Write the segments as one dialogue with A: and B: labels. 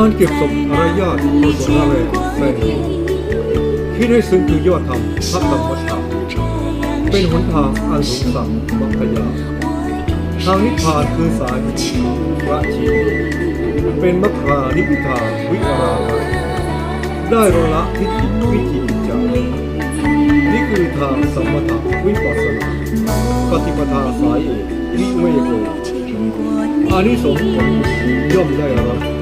A: การเก็บศพอารยาทโดยสนแรงแรงยิ่งคิดให้ซึ้งคือยอดธรรมพระธรรมวัฏฏะเป็นหนทางอันสูงสังมังคยาทางนิพพานคือสายพระชีวเป็นมัคคานิพพิทาวิวราภได้รละทิฏฐิวิจิกิจจานี่คือทางสมถะวิปัสสนา ปฏิปทาสายเอกวิเวโกอานิสงส์ผลย่อมได้รับ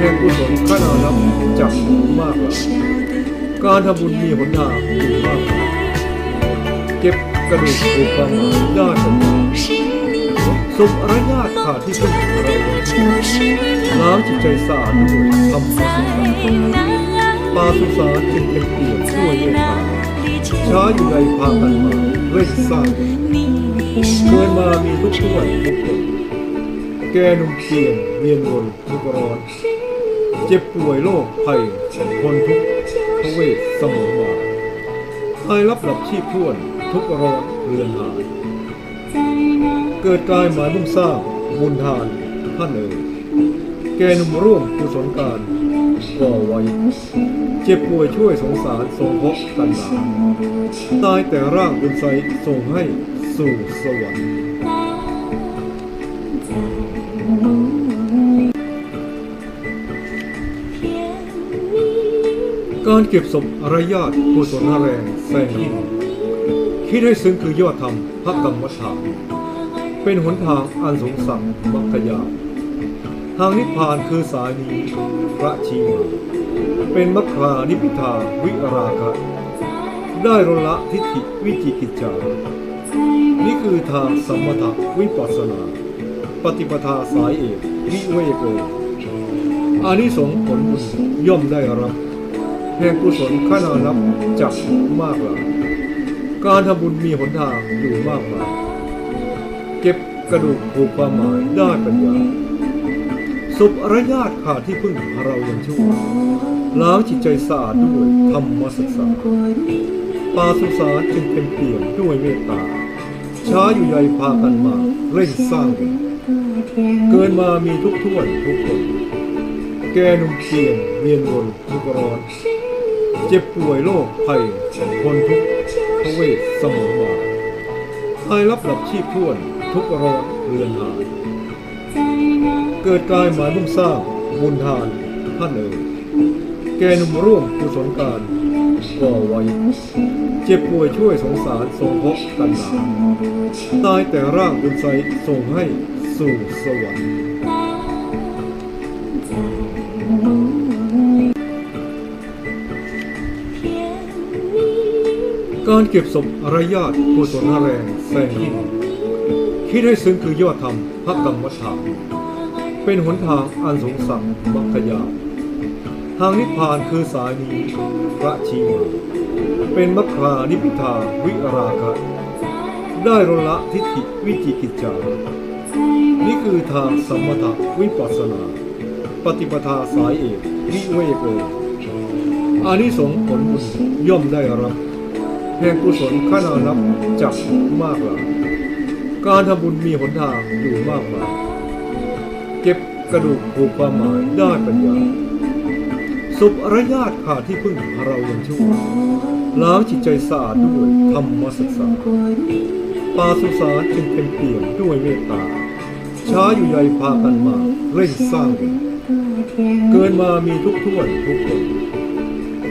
A: แห่งกุศลขนานับจักมากหลาการทำบุญมีหนทางอยู่มากมาเก็บกระดูกผูกความายได้สมบูรณ์สมอรยาทขาดที่พึ่งองเราล้างจิตใจสะอาดด้วยธรรมะสุขปาสุสานจึงเป็นเปลี่ยนด้วยเมตตาช้าอยู่ในพากันมาเร่งสร้างเกินมามีทุกข์ทุกวันทุกคนแกนุ่มเปลี่ยนเวียนวนทุกร้อน เจ็บป่วยโรคภัยคนทุกทเวทสมอมาตายรับหลับชีพท่วนทุกร้อนเรือนหาย เกิดกายหมายมุ่งสร้างบุญทานท่านเอ๋ยแกนุ่มร่วมกุศลการก่อไว้ เจ็บป่วยช่วยสงสารทรงพบกันหาตายแต่ร่างบนไซส่งให้สู่สวรรค์ การเก็บศพอารยาทกุศลแรงแสงยิ่งคิดให้ซึ้งคือยอดธรรมพระกรรมฐานเป็นหนทางอันสูงสังมัคคยาทางนิพพานคือสายนี้พระชีวาเป็นมัคคานิพพิทาวิราคะได้รละทิฏฐิวิจิกิจจา นี่คือทางสมถะวิปัสสนา ปฏิปทาสายเอกวิเวกโกอานิสงส์ผลบุญย่อมได้รับ แห่งกุศลขนานับจักมากหลายการทำบุญมีหนทางอยู่มากมาย เก็บกระดูกผูกความหมายได้ปัญญาสุภอรยาทขาดที่พึ่งเรายังชั่วล้างจิตใจสะอาดด้วยธรรมศึกษาปาสุสาจึงเป็นเปี่ยมด้วยเมตตา ช้าอยู่ใยพากันมาเร่งสร้างเกินมามีทุกท่วนทุกคน แกนุ่มเปลี่ยนเวียนวนทุกข์ร้อน เจ็บป่วยโรคภัยคนทุกทเวทเสมอมาตายรับหลับชีพท่วนทุกร้อนเรือนหายเกิดกายหมายมุ่งสร้างบุญทานท่านเอ๋ยแกนุ่มร่วมกุศลการก่อไว้ เจ็บป่วยช่วยสงสารทรงพบกันหนาตายแต่ร่างบนไซส่งให้สู่สวรรค์ การเก็บศพอารยาทกุศลแรงแสงยิ่ง คิดให้ซึ้งคือยอดธรรมพระกรรมฐานเป็นหนทางอันสงสังมัคคยา ทางนิพพานคือสายนี้พระชีวาเป็นมัคคานิพพิทาวิราคะได้รละทิฏฐิวิจิกิจจา นี่คือทางสมถะวิปัสสนา ปฏิปทาสายเอกวิเวกโกอานิสงส์ผลบุญย่อมได้รับ แห่งกุศลขนานับจักมากหลายการทำบุญมีหนทางอยู่มากมาย เก็บกระดูกผูกความหมายได้ปัญญา สุภอรยาทขาดที่พึ่งเรายังชั่วล้างจิตใจสะอาดด้วยธรรมศึกษาปาสุสานจึงเป็นเปี่ยมด้วยเมตตา ช้าอยู่ใยพากันมาเร่งสร้างบุญเกินมามีทุกท่วนทุกคน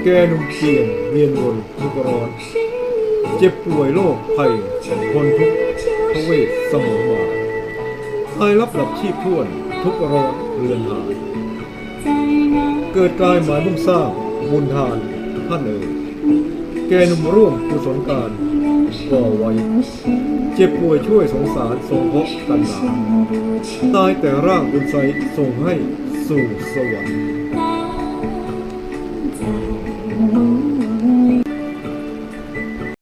A: แกนุ่มเวียนเวียนวนทุกร้อน เจ็บป่วยโรคภัยคนทุกทเวทเสมอมาตายรับหลับชีพท่วนทุกร้อนเรือนหายเกิดกายหมายมุ่งสร้างบุญทานท่านเอ๋ยแกนุ่มร่วมกุศลการก่อไว้ เจ็บป่วยช่วยสงสารทรงพบกันหนาตายแต่ร่างบนไซส่งให้สู่สวรรค์